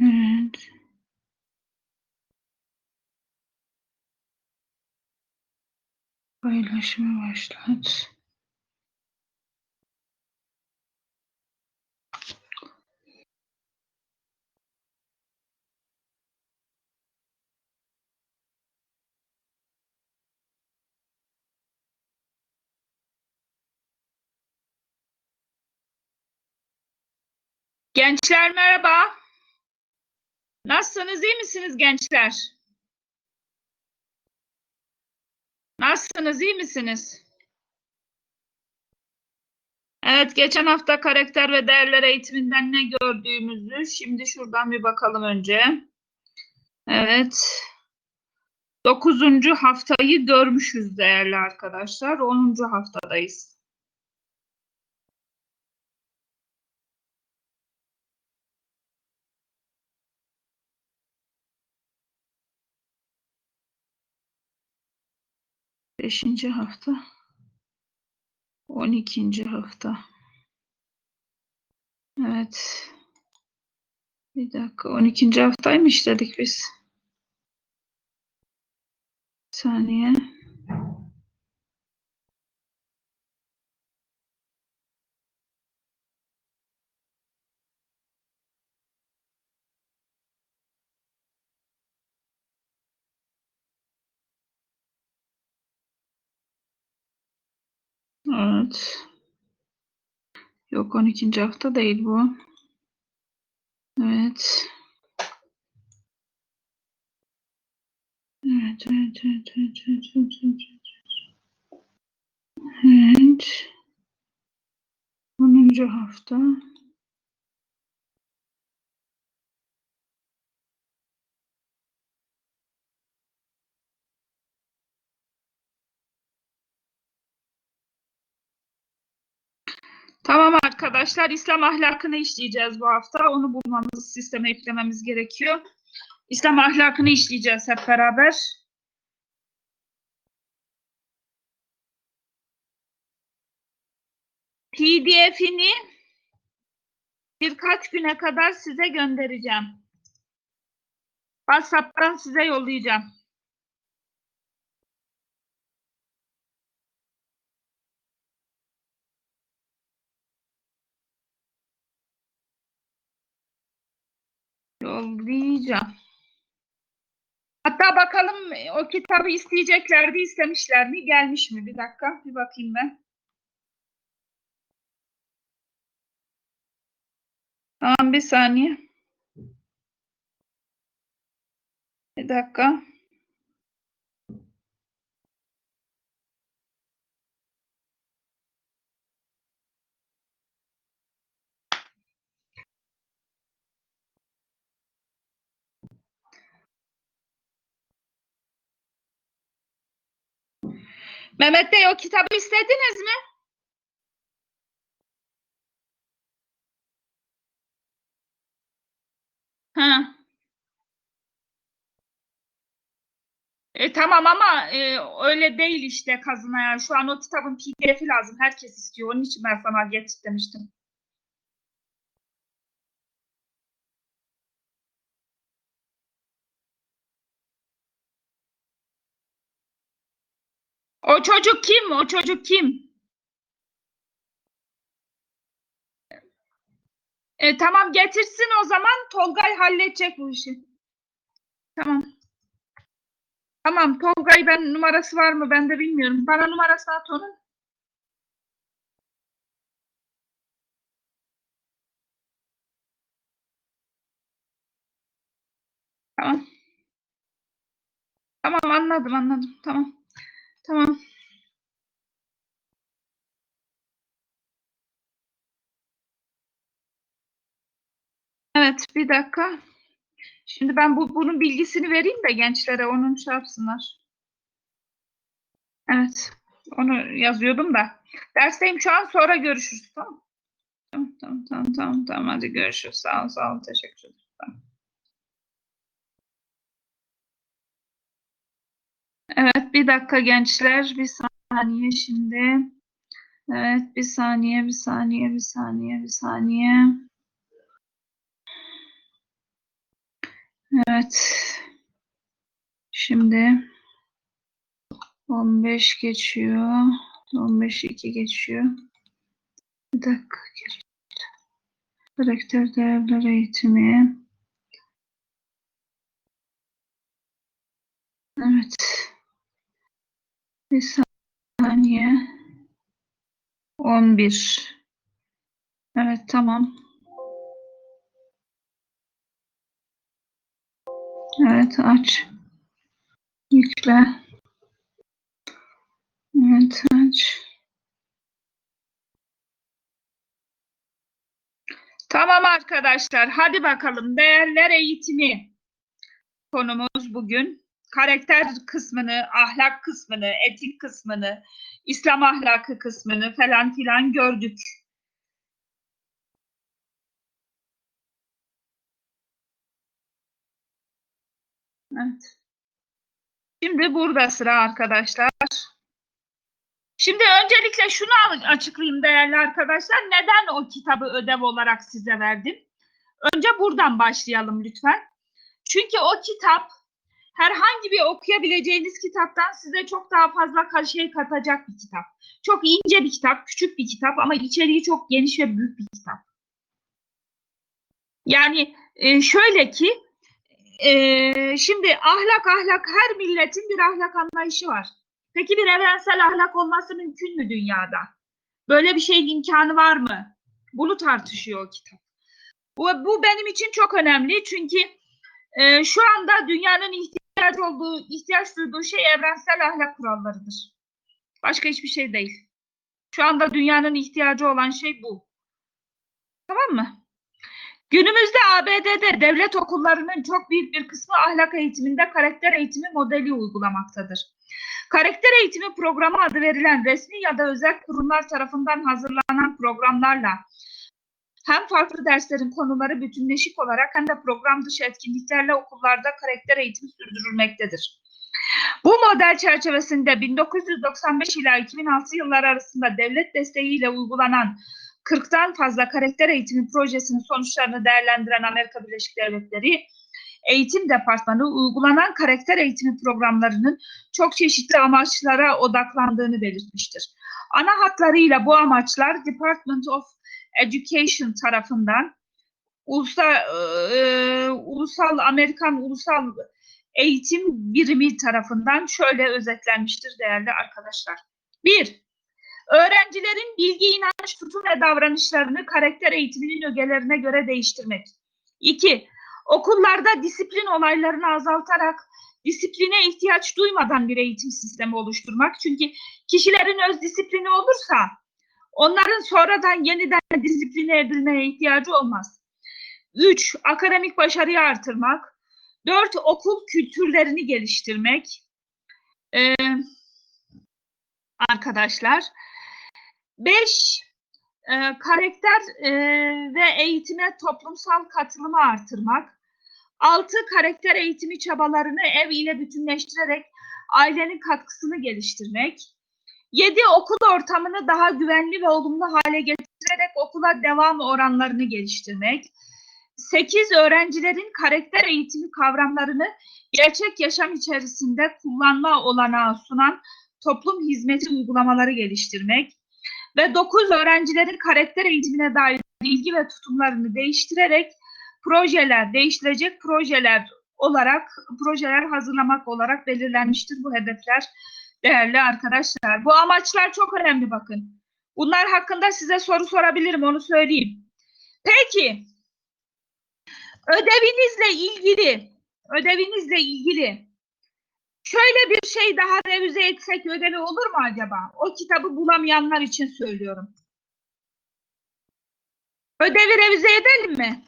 Evet. Paylaşımı başlat. Gençler merhaba. Nasılsınız? iyi misiniz gençler? Nasılsınız? iyi misiniz? Evet, geçen hafta karakter ve değerler eğitiminden ne gördüğümüzü şimdi şuradan bir bakalım önce. Evet. Dokuzuncu haftayı görmüşüz değerli arkadaşlar. Onuncu haftadayız. Beşinci hafta. On ikinci hafta. Evet. Bir dakika. On ikinci haftaymış dedik biz. Saniye. Evet. Yok 12. hafta değil bu. Evet. Evet, evet, evet, evet, evet, evet, evet, evet. Evet. 10. hafta. Tamam arkadaşlar, İslam ahlakını işleyeceğiz bu hafta. Onu bulmamız, sisteme eklememiz gerekiyor. İslam ahlakını işleyeceğiz hep beraber. PDF'ini birkaç güne kadar size göndereceğim. WhatsApp'tan size yollayacağım. Yollayacağım. Hatta bakalım o kitabı isteyeceklerdi, istemişler mi? Gelmiş mi? Bir dakika, bir bakayım ben. Tamam, bir saniye. Bir dakika. Mehmet Bey o kitabı istediniz mi? Ha. E, tamam ama e, öyle değil işte kazına yani. Şu an o kitabın PDF'i lazım. Herkes istiyor. Onun için ben sana getir demiştim. O çocuk kim? O çocuk kim? E, tamam getirsin o zaman. Tolgay halledecek bu işi. Tamam. Tamam Tolgay ben numarası var mı ben de bilmiyorum. Bana numarasını at onun. Tamam. Tamam anladım anladım. Tamam. Tamam. Evet bir dakika. Şimdi ben bu bunun bilgisini vereyim de gençlere onun şey yapsınlar. Evet. Onu yazıyordum da. Dersteyim şu an sonra görüşürüz tamam Tamam tamam tamam tamam hadi görüşürüz. Sağ ol sağ ol teşekkür ederim. Tamam. Evet bir dakika gençler bir saniye şimdi. Evet bir saniye bir saniye bir saniye bir saniye. Evet. Şimdi 15 geçiyor. 15 2 geçiyor. Bir dakika. Karakter değerler eğitimi. Evet. Bir saniye. 11. Evet tamam. Evet aç. Yükle. Evet aç. Tamam arkadaşlar. Hadi bakalım. Değerler eğitimi konumuz bugün. Karakter kısmını, ahlak kısmını, etik kısmını, İslam ahlakı kısmını falan filan gördük. Evet. Şimdi burada sıra arkadaşlar. Şimdi öncelikle şunu açıklayayım değerli arkadaşlar. Neden o kitabı ödev olarak size verdim? Önce buradan başlayalım lütfen. Çünkü o kitap herhangi bir okuyabileceğiniz kitaptan size çok daha fazla şey katacak bir kitap. Çok ince bir kitap, küçük bir kitap ama içeriği çok geniş ve büyük bir kitap. Yani e, şöyle ki e, şimdi ahlak ahlak her milletin bir ahlak anlayışı var. Peki bir evrensel ahlak olması mümkün mü dünyada? Böyle bir şeyin imkanı var mı? Bunu tartışıyor o kitap. Bu, bu benim için çok önemli çünkü e, şu anda dünyanın ihtiyaç olduğu, ihtiyaç duyduğu şey evrensel ahlak kurallarıdır. Başka hiçbir şey değil. Şu anda dünyanın ihtiyacı olan şey bu. Tamam mı? Günümüzde ABD'de devlet okullarının çok büyük bir kısmı ahlak eğitiminde karakter eğitimi modeli uygulamaktadır. Karakter eğitimi programı adı verilen resmi ya da özel kurumlar tarafından hazırlanan programlarla hem farklı derslerin konuları bütünleşik olarak hem de program dışı etkinliklerle okullarda karakter eğitimi sürdürülmektedir. Bu model çerçevesinde 1995 ila 2006 yılları arasında devlet desteğiyle uygulanan 40'tan fazla karakter eğitimi projesinin sonuçlarını değerlendiren Amerika Birleşik Devletleri Eğitim Departmanı uygulanan karakter eğitimi programlarının çok çeşitli amaçlara odaklandığını belirtmiştir. Ana hatlarıyla bu amaçlar Department of Education tarafından ulusal, e, ulusal Amerikan Ulusal Eğitim Birimi tarafından şöyle özetlenmiştir değerli arkadaşlar. Bir, öğrencilerin bilgi, inanç, tutum ve davranışlarını karakter eğitiminin ögelerine göre değiştirmek. İki, okullarda disiplin olaylarını azaltarak disipline ihtiyaç duymadan bir eğitim sistemi oluşturmak. Çünkü kişilerin öz disiplini olursa onların sonradan yeniden disipline edilmeye ihtiyacı olmaz. Üç, akademik başarıyı artırmak. Dört, okul kültürlerini geliştirmek. Ee, arkadaşlar. Beş, e, karakter e, ve eğitime toplumsal katılımı artırmak. Altı, karakter eğitimi çabalarını ev ile bütünleştirerek ailenin katkısını geliştirmek. Yedi, okul ortamını daha güvenli ve olumlu hale getirerek okula devam oranlarını geliştirmek. 8 öğrencilerin karakter eğitimi kavramlarını gerçek yaşam içerisinde kullanma olanağı sunan toplum hizmeti uygulamaları geliştirmek ve 9 öğrencilerin karakter eğitimine dair bilgi ve tutumlarını değiştirerek projeler, değiştirecek projeler olarak projeler hazırlamak olarak belirlenmiştir bu hedefler değerli arkadaşlar. Bu amaçlar çok önemli bakın. Bunlar hakkında size soru sorabilirim onu söyleyeyim. Peki ödevinizle ilgili ödevinizle ilgili şöyle bir şey daha revize etsek ödevi olur mu acaba? O kitabı bulamayanlar için söylüyorum. Ödevi revize edelim mi?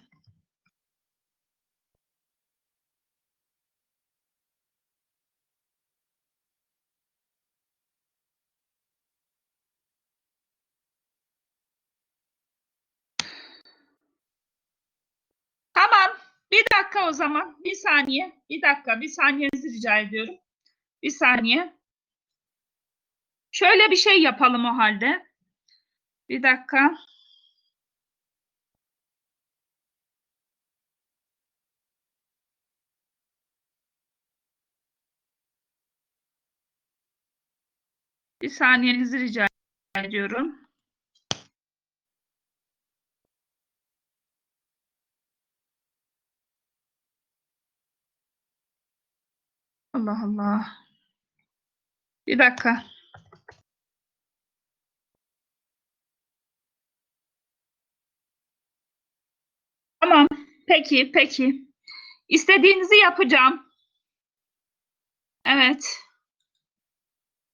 Bir dakika o zaman. Bir saniye. Bir dakika. Bir saniyenizi rica ediyorum. Bir saniye. Şöyle bir şey yapalım o halde. Bir dakika. Bir saniyenizi rica ediyorum. Allah Allah. Bir dakika. Tamam. Peki, peki. İstediğinizi yapacağım. Evet.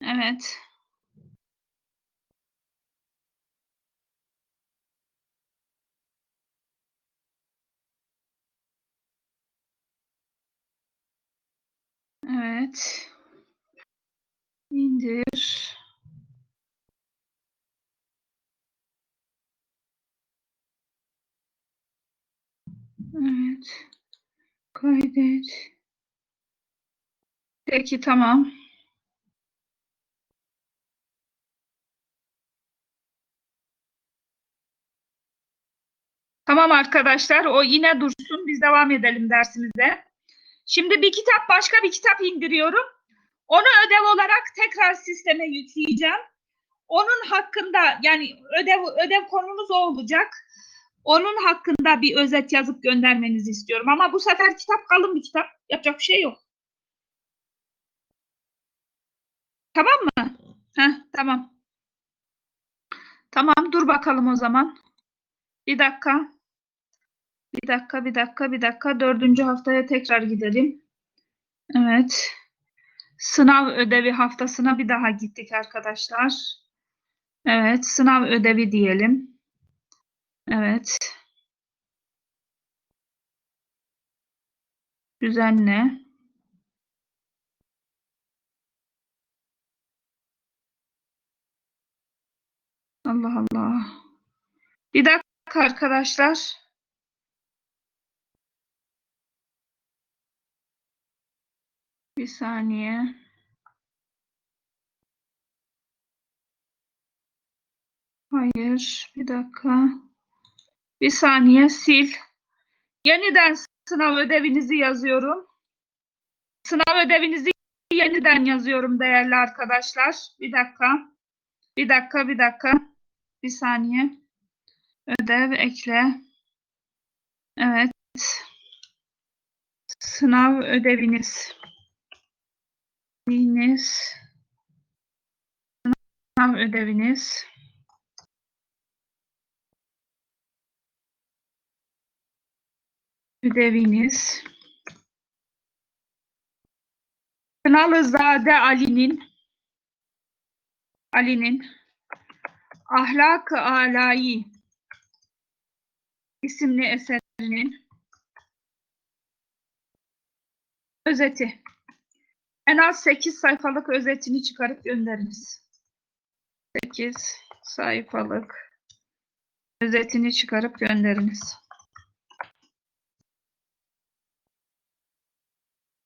Evet. Evet. İndir. Evet. Kaydet. Peki tamam. Tamam arkadaşlar, o yine dursun. Biz devam edelim dersimize. Şimdi bir kitap, başka bir kitap indiriyorum. Onu ödev olarak tekrar sisteme yükleyeceğim. Onun hakkında yani ödev ödev konumuz o olacak. Onun hakkında bir özet yazıp göndermenizi istiyorum. Ama bu sefer kitap kalın bir kitap. Yapacak bir şey yok. Tamam mı? Heh, tamam. Tamam, dur bakalım o zaman. Bir dakika. Bir dakika, bir dakika, bir dakika. Dördüncü haftaya tekrar gidelim. Evet. Sınav ödevi haftasına bir daha gittik arkadaşlar. Evet, sınav ödevi diyelim. Evet. Düzenle. Allah Allah. Bir dakika arkadaşlar. Bir saniye. Hayır, bir dakika. Bir saniye sil. Yeniden sınav ödevinizi yazıyorum. Sınav ödevinizi yeniden yazıyorum değerli arkadaşlar. Bir dakika. Bir dakika, bir dakika. Bir saniye. Ödev ekle. Evet. Sınav ödeviniz. Ödeviniz. Sınav ödeviniz. Ödeviniz. Kınalızade Ali'nin Ali'nin Ahlak-ı Alai isimli eserinin özeti. En az 8 sayfalık özetini çıkarıp gönderiniz. 8 sayfalık özetini çıkarıp gönderiniz.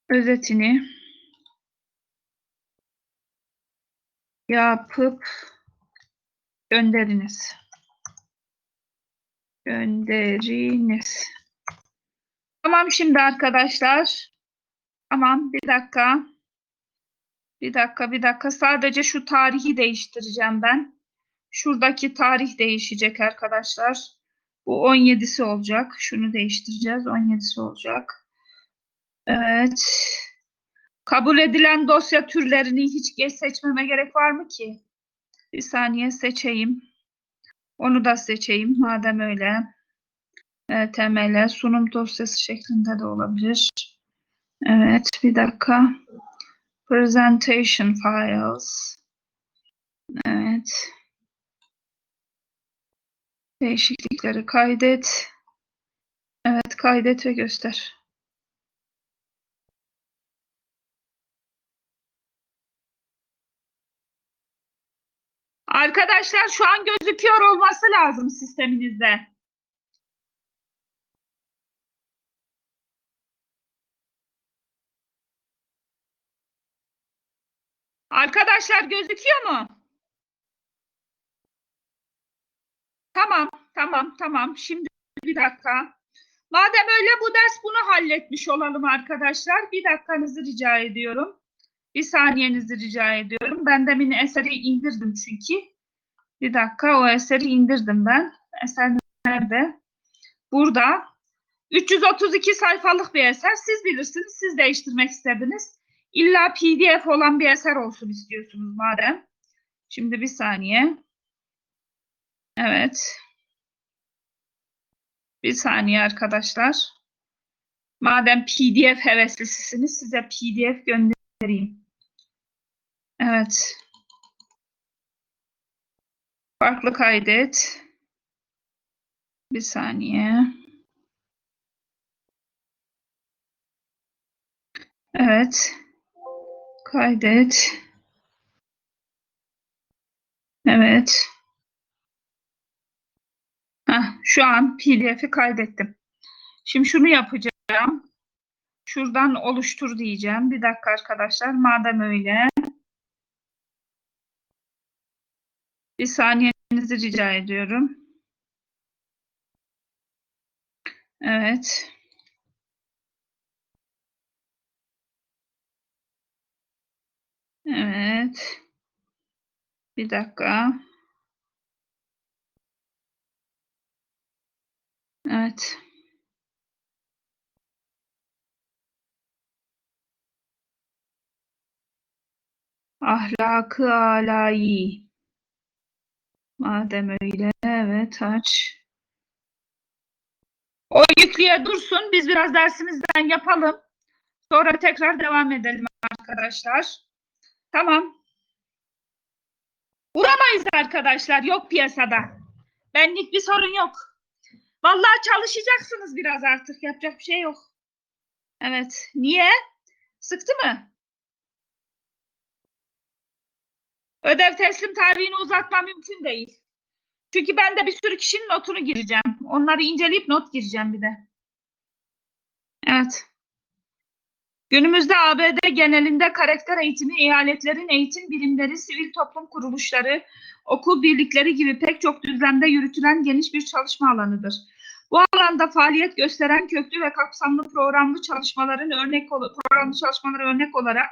Özetini yapıp gönderiniz. Gönderiniz. Tamam şimdi arkadaşlar. Tamam bir dakika. Bir dakika bir dakika. Sadece şu tarihi değiştireceğim ben. Şuradaki tarih değişecek arkadaşlar. Bu 17'si olacak. Şunu değiştireceğiz. 17'si olacak. Evet. Kabul edilen dosya türlerini hiç geç seçmeme gerek var mı ki? Bir saniye seçeyim. Onu da seçeyim madem öyle. Evet, temele sunum dosyası şeklinde de olabilir. Evet, bir dakika. Presentation files. Evet. Değişiklikleri kaydet. Evet, kaydet ve göster. Arkadaşlar şu an gözüküyor olması lazım sisteminizde. Arkadaşlar gözüküyor mu? Tamam, tamam, tamam. Şimdi bir dakika. Madem öyle bu ders bunu halletmiş olalım arkadaşlar. Bir dakikanızı rica ediyorum. Bir saniyenizi rica ediyorum. Ben demin eseri indirdim çünkü. Bir dakika o eseri indirdim ben. Eser nerede? Burada. 332 sayfalık bir eser. Siz bilirsiniz. Siz değiştirmek istediniz. İlla PDF olan bir eser olsun istiyorsunuz madem. Şimdi bir saniye. Evet. Bir saniye arkadaşlar. Madem PDF heveslisisiniz size PDF göndereyim. Evet. Farklı kaydet. Bir saniye. Evet. Kaydet. Evet. Heh, şu an PDF'i kaydettim. Şimdi şunu yapacağım. Şuradan oluştur diyeceğim. Bir dakika arkadaşlar. Madem öyle. Bir saniyenizi rica ediyorum. Evet. Evet. Bir dakika. Evet. Ahlakı alayı. Madem öyle, evet aç. O yüklüye dursun. Biz biraz dersimizden yapalım. Sonra tekrar devam edelim arkadaşlar. Tamam. Vuramayız arkadaşlar. Yok piyasada. Benlik bir sorun yok. Vallahi çalışacaksınız biraz artık. Yapacak bir şey yok. Evet. Niye? Sıktı mı? Ödev teslim tarihini uzatma mümkün değil. Çünkü ben de bir sürü kişinin notunu gireceğim. Onları inceleyip not gireceğim bir de. Evet. Günümüzde ABD genelinde karakter eğitimi, eyaletlerin eğitim birimleri, sivil toplum kuruluşları, okul birlikleri gibi pek çok düzlemde yürütülen geniş bir çalışma alanıdır. Bu alanda faaliyet gösteren köklü ve kapsamlı programlı çalışmaların örnek programlı çalışmaları örnek olarak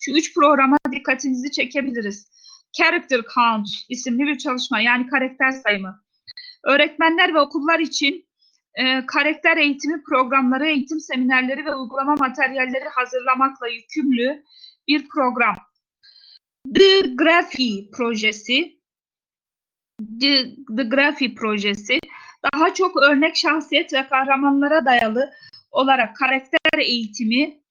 şu üç programa dikkatinizi çekebiliriz. Character Count isimli bir çalışma yani karakter sayımı. Öğretmenler ve okullar için e, karakter eğitimi programları, eğitim seminerleri ve uygulama materyalleri hazırlamakla yükümlü bir program. The Graphy projesi The, The Graphy projesi daha çok örnek şahsiyet ve kahramanlara dayalı olarak karakter eğitimi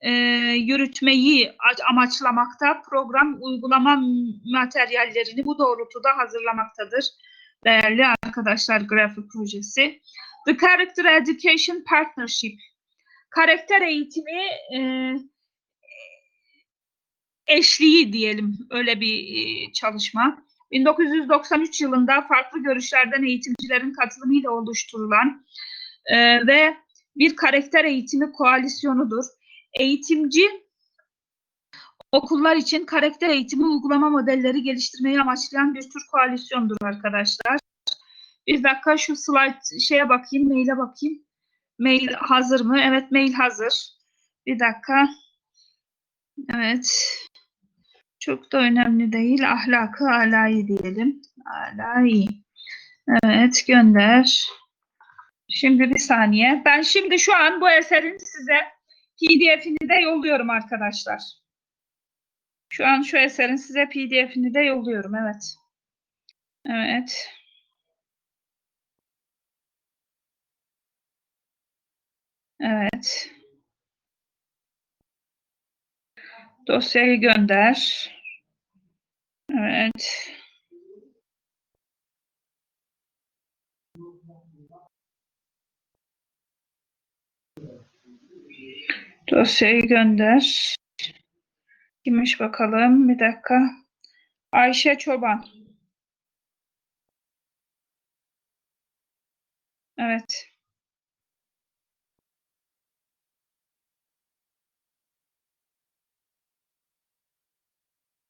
e, yürütmeyi amaçlamakta. Program uygulama materyallerini bu doğrultuda hazırlamaktadır. Değerli arkadaşlar grafik projesi. The Character Education Partnership. Karakter eğitimi e, eşliği diyelim öyle bir e, çalışma. 1993 yılında farklı görüşlerden eğitimcilerin katılımıyla oluşturulan e, ve bir karakter eğitimi koalisyonudur eğitimci okullar için karakter eğitimi uygulama modelleri geliştirmeyi amaçlayan bir tür koalisyondur arkadaşlar. Bir dakika şu slide şeye bakayım, maile bakayım. Mail hazır mı? Evet, mail hazır. Bir dakika. Evet. Çok da önemli değil. Ahlakı alayı diyelim. Alayı. Evet, gönder. Şimdi bir saniye. Ben şimdi şu an bu eserin size PDF'ini de yolluyorum arkadaşlar. Şu an şu eserin size PDF'ini de yolluyorum. Evet. Evet. Evet. Dosyayı gönder. Evet. Dosyayı gönder. Kimmiş bakalım? Bir dakika. Ayşe Çoban. Evet.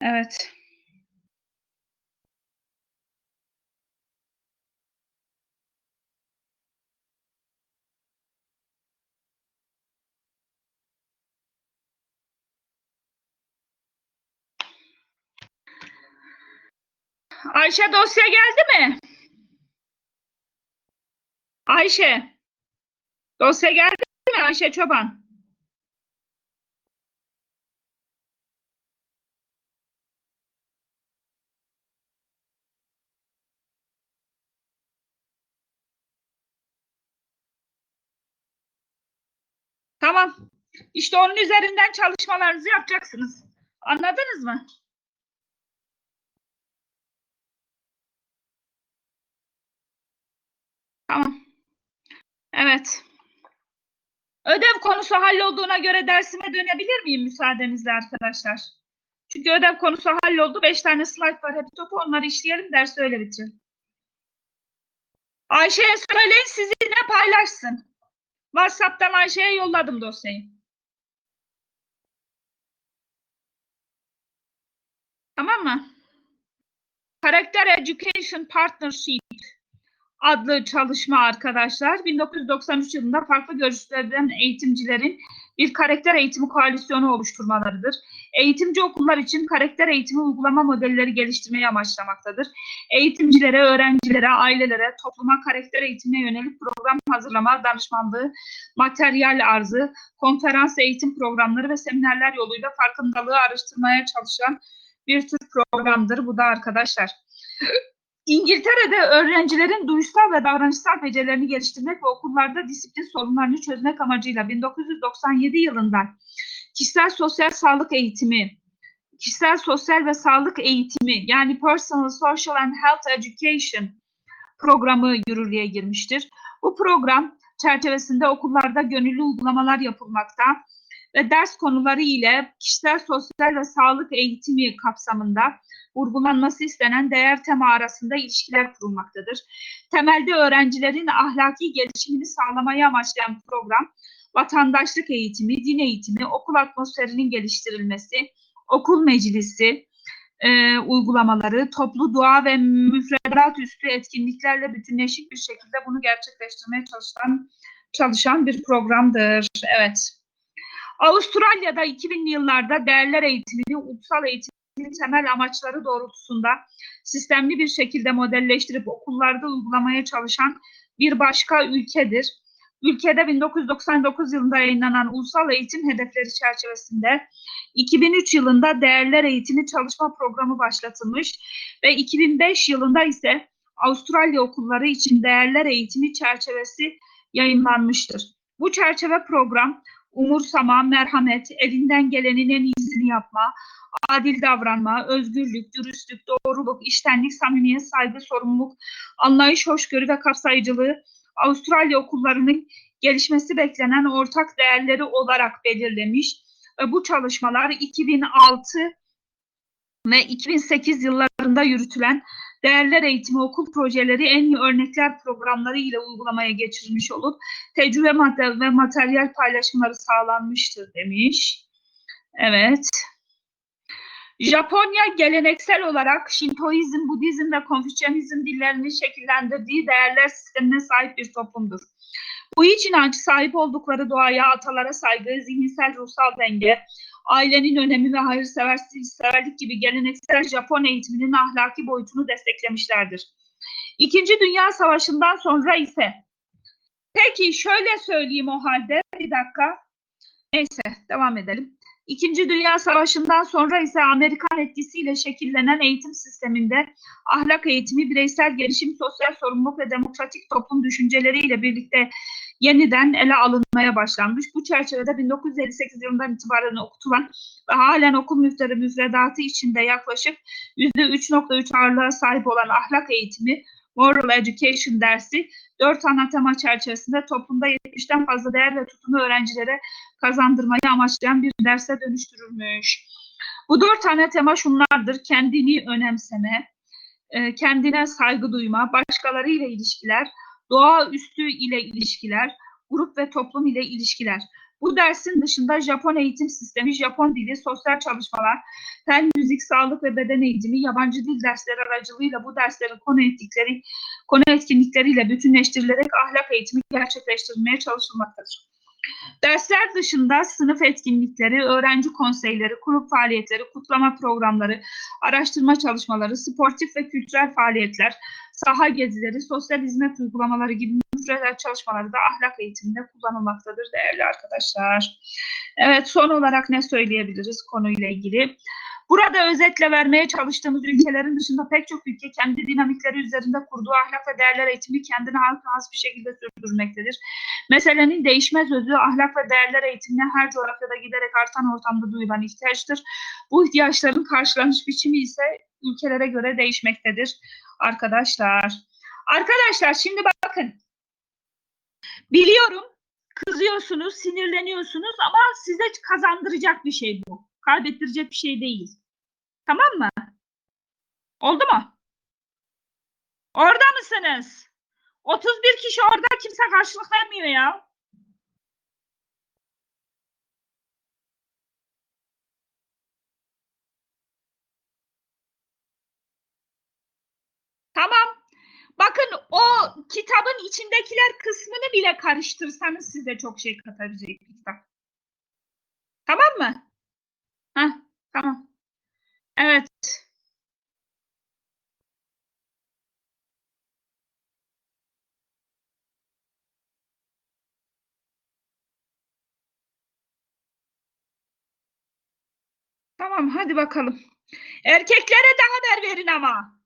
Evet. Ayşe dosya geldi mi? Ayşe. Dosya geldi mi Ayşe Çoban? Tamam. İşte onun üzerinden çalışmalarınızı yapacaksınız. Anladınız mı? Tamam. Evet. Ödev konusu hallolduğuna göre dersime dönebilir miyim müsaadenizle arkadaşlar? Çünkü ödev konusu halloldu. Beş tane slide var. Hep topu onları işleyelim. Dersi öyle bitirelim. Ayşe'ye söyleyin sizinle paylaşsın. WhatsApp'tan Ayşe'ye yolladım dosyayı. Tamam mı? Karakter Education Partnership adlı çalışma arkadaşlar 1993 yılında farklı görüşlerden eğitimcilerin bir karakter eğitimi koalisyonu oluşturmalarıdır. Eğitimci okullar için karakter eğitimi uygulama modelleri geliştirmeyi amaçlamaktadır. Eğitimcilere, öğrencilere, ailelere, topluma karakter eğitimine yönelik program hazırlama, danışmanlığı, materyal arzı, konferans eğitim programları ve seminerler yoluyla farkındalığı araştırmaya çalışan bir tür programdır bu da arkadaşlar. İngiltere'de öğrencilerin duysal ve davranışsal becerilerini geliştirmek ve okullarda disiplin sorunlarını çözmek amacıyla 1997 yılında kişisel sosyal sağlık eğitimi, kişisel sosyal ve sağlık eğitimi yani Personal Social and Health Education programı yürürlüğe girmiştir. Bu program çerçevesinde okullarda gönüllü uygulamalar yapılmakta ve ders konuları ile kişisel sosyal ve sağlık eğitimi kapsamında vurgulanması istenen değer tema arasında ilişkiler kurulmaktadır. Temelde öğrencilerin ahlaki gelişimini sağlamayı amaçlayan program, vatandaşlık eğitimi, din eğitimi, okul atmosferinin geliştirilmesi, okul meclisi, e, uygulamaları, toplu dua ve müfredat üstü etkinliklerle bütünleşik bir şekilde bunu gerçekleştirmeye çalışan çalışan bir programdır. Evet. Avustralya'da 2000'li yıllarda değerler eğitimini ulusal eğitimin temel amaçları doğrultusunda sistemli bir şekilde modelleştirip okullarda uygulamaya çalışan bir başka ülkedir. Ülkede 1999 yılında yayınlanan Ulusal Eğitim Hedefleri çerçevesinde 2003 yılında Değerler Eğitimi Çalışma Programı başlatılmış ve 2005 yılında ise Avustralya okulları için Değerler Eğitimi çerçevesi yayınlanmıştır. Bu çerçeve program umursama, merhamet, elinden gelenin en iyisini yapma, adil davranma, özgürlük, dürüstlük, doğruluk, iştenlik, samimiyet, saygı, sorumluluk, anlayış, hoşgörü ve kapsayıcılığı Avustralya okullarının gelişmesi beklenen ortak değerleri olarak belirlemiş. Bu çalışmalar 2006 ve 2008 yıllarında yürütülen değerler eğitimi okul projeleri en iyi örnekler programları ile uygulamaya geçirilmiş olup tecrübe madde ve materyal paylaşımları sağlanmıştır demiş. Evet. Japonya geleneksel olarak Şintoizm, Budizm ve Konfüçyanizm dillerini şekillendirdiği değerler sistemine sahip bir toplumdur. Bu iç inancı sahip oldukları doğaya, atalara saygı, zihinsel ruhsal denge, ailenin önemi ve hayırseverlik gibi geleneksel Japon eğitiminin ahlaki boyutunu desteklemişlerdir. İkinci Dünya Savaşı'ndan sonra ise peki şöyle söyleyeyim o halde bir dakika. Neyse devam edelim. İkinci Dünya Savaşı'ndan sonra ise Amerikan etkisiyle şekillenen eğitim sisteminde ahlak eğitimi, bireysel gelişim, sosyal sorumluluk ve demokratik toplum düşünceleriyle birlikte yeniden ele alınmaya başlanmış. Bu çerçevede 1958 yılından itibaren okutulan ve halen okul müfteri müfredatı içinde yaklaşık %3.3 ağırlığa sahip olan ahlak eğitimi, Moral Education dersi dört ana tema çerçevesinde toplumda 70'ten fazla değer ve tutumu öğrencilere kazandırmayı amaçlayan bir derse dönüştürülmüş. Bu dört tane tema şunlardır. Kendini önemseme, e, kendine saygı duyma, başkaları ile ilişkiler, doğaüstü ile ilişkiler, grup ve toplum ile ilişkiler. Bu dersin dışında Japon eğitim sistemi, Japon dili, sosyal çalışmalar, fen, müzik, sağlık ve beden eğitimi, yabancı dil dersleri aracılığıyla bu derslerin konu ettikleri, konu etkinlikleriyle bütünleştirilerek ahlak eğitimi gerçekleştirilmeye çalışılmaktadır. Dersler dışında sınıf etkinlikleri, öğrenci konseyleri, grup faaliyetleri, kutlama programları, araştırma çalışmaları, sportif ve kültürel faaliyetler, saha gezileri, sosyal hizmet uygulamaları gibi müfredat çalışmaları ahlak eğitiminde kullanılmaktadır değerli arkadaşlar. Evet son olarak ne söyleyebiliriz konuyla ilgili? Burada özetle vermeye çalıştığımız ülkelerin dışında pek çok ülke kendi dinamikleri üzerinde kurduğu ahlak ve değerler eğitimi kendine has bir şekilde sürdürmektedir. Meselenin değişmez özü ahlak ve değerler eğitimine her coğrafyada giderek artan ortamda duyulan ihtiyaçtır. Bu ihtiyaçların karşılanış biçimi ise ülkelere göre değişmektedir arkadaşlar. Arkadaşlar şimdi bakın. Biliyorum kızıyorsunuz, sinirleniyorsunuz ama size kazandıracak bir şey bu. Kaybettirecek bir şey değil. Tamam mı? Oldu mu? Orada mısınız? 31 kişi orada kimse karşılık vermiyor ya. Tamam. Bakın o kitabın içindekiler kısmını bile karıştırsanız size çok şey katabilecek bir kitap. Tamam mı? Heh, tamam. Evet. Tamam hadi bakalım. Erkeklere de haber verin ama.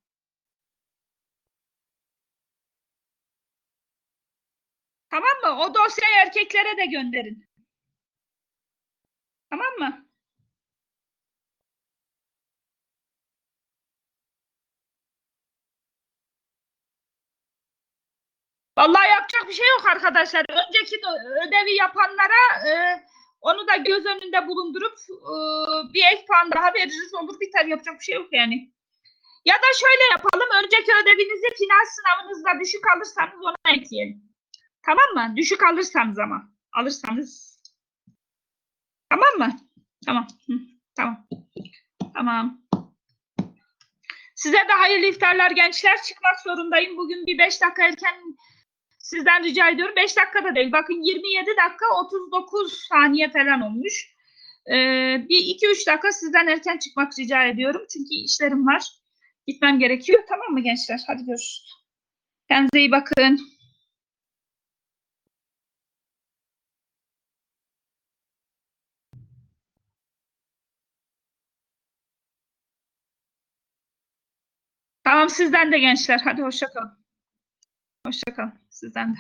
Tamam mı? O dosyayı erkeklere de gönderin. Tamam mı? Vallahi yapacak bir şey yok arkadaşlar. Önceki de- ödevi yapanlara e, onu da göz önünde bulundurup e, bir ek puan daha veririz olur biter. Yapacak bir şey yok yani. Ya da şöyle yapalım. Önceki ödevinizi final sınavınızda düşük alırsanız ona ekleyelim. Tamam mı? Düşük alırsanız ama. Alırsanız. Tamam mı? Tamam. Tamam. Tamam. Size de hayırlı iftarlar gençler. Çıkmak zorundayım. Bugün bir 5 dakika erken sizden rica ediyorum. 5 dakika da değil. Bakın 27 dakika 39 saniye falan olmuş. Ee, bir 2-3 dakika sizden erken çıkmak rica ediyorum. Çünkü işlerim var. Gitmem gerekiyor. Tamam mı gençler? Hadi görüşürüz. Kendinize iyi bakın. Tamam sizden de gençler. Hadi hoşça kalın. Hoşça kalın. Sizden de.